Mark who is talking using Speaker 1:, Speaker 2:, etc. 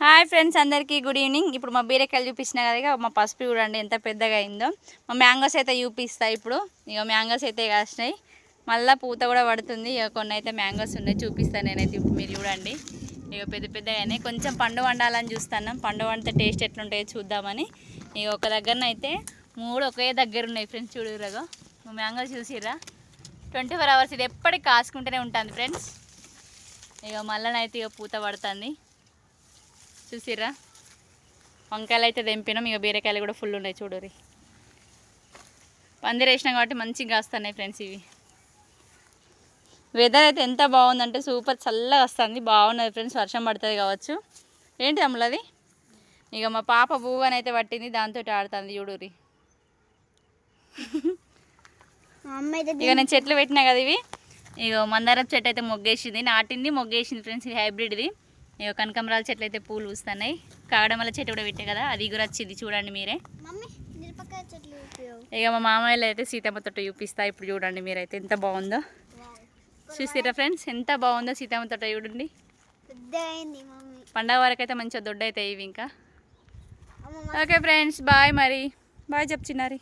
Speaker 1: Hi friends అందరికీ good evening ఇప్పుడు మా బీరకాయలు చూపించిన కదా మా పసుపు చూడండి ఎంత పెద్దగా అయిందో. మా మ్యాంగోస్ అయితే చూపిస్తా ఇప్పుడు. ఇక మ్యాంగోస్ అయితే కాసినాయి. మళ్ళీ పూత కూడా పడుతుంది. ఇక కొన్ని అయితే మ్యాంగోస్ ఉన్నాయి చూపిస్తాను నేనైతే ఇప్పుడు మీరు చూడండి. ఇక పెద్ద పెద్దగానే. కొంచెం పండు వండాలని చూస్తున్నాం. పండు వండితే టేస్ట్ ఎట్లుంటాయో చూద్దామని. ఇక ఒక దగ్గరనైతే అయితే మూడు ఒకే దగ్గర ఉన్నాయి ఫ్రెండ్స్ చూడురగో మా మ్యాంగోస్ చూసిరా ట్వంటీ ఫోర్ అవర్స్ ఇది ఎప్పటికి కాసుకుంటూనే ఉంటుంది ఫ్రెండ్స్ ఇక మళ్ళీ ఇక పూత పడుతుంది. చూసిర్రా? వంకాయలు అయితే తెంపినాం ఇక బీరకాయలు కూడా ఫుల్ ఉన్నాయి చూడురి పందిరి వేసినాం కాబట్టి మంచిగా కాస్తున్నాయి ఫ్రెండ్స్ ఇవి. వెదర్ అయితే ఎంత బాగుందంటే సూపర్ చల్లగా వస్తుంది. బాగున్నది ఫ్రెండ్స్ వర్షం పడుతుంది కావచ్చు. ఏంటి అమ్ములది ఇక మా పాప బూవని అయితే పట్టింది దాంతో ఆడుతుంది చూడురి ఇక నేను చెట్లు పెట్టినా కదా ఇవి. ఇక మందారం చెట్టు అయితే మొగ్గేసింది నాటింది మొగ్గేసింది ఫ్రెండ్స్ ఇది హైబ్రిడ్ది ఇక కనకంబరాల చెట్లు అయితే పూలు పూస్తున్నాయి. కాగడమల్ల చెట్టు కూడా పెట్టే కదా అది కూడా వచ్చింది చూడండి మీరే. ఇక మా మామయ్యలు అయితే సీతమ్మ తోట చూపిస్తా ఇప్పుడు చూడండి మీరైతే ఎంత బాగుందో. చూసిరా ఫ్రెండ్స్ ఎంత బాగుందో సీతమ్మ తోట చూడండి. పండగ వరకు అయితే మంచిగా దొడ్డ అవుతాయి ఇవి ఇంకా. ఓకే ఫ్రెండ్స్ బాయ్ మరి. బాయ్ చెప్తున్నారు.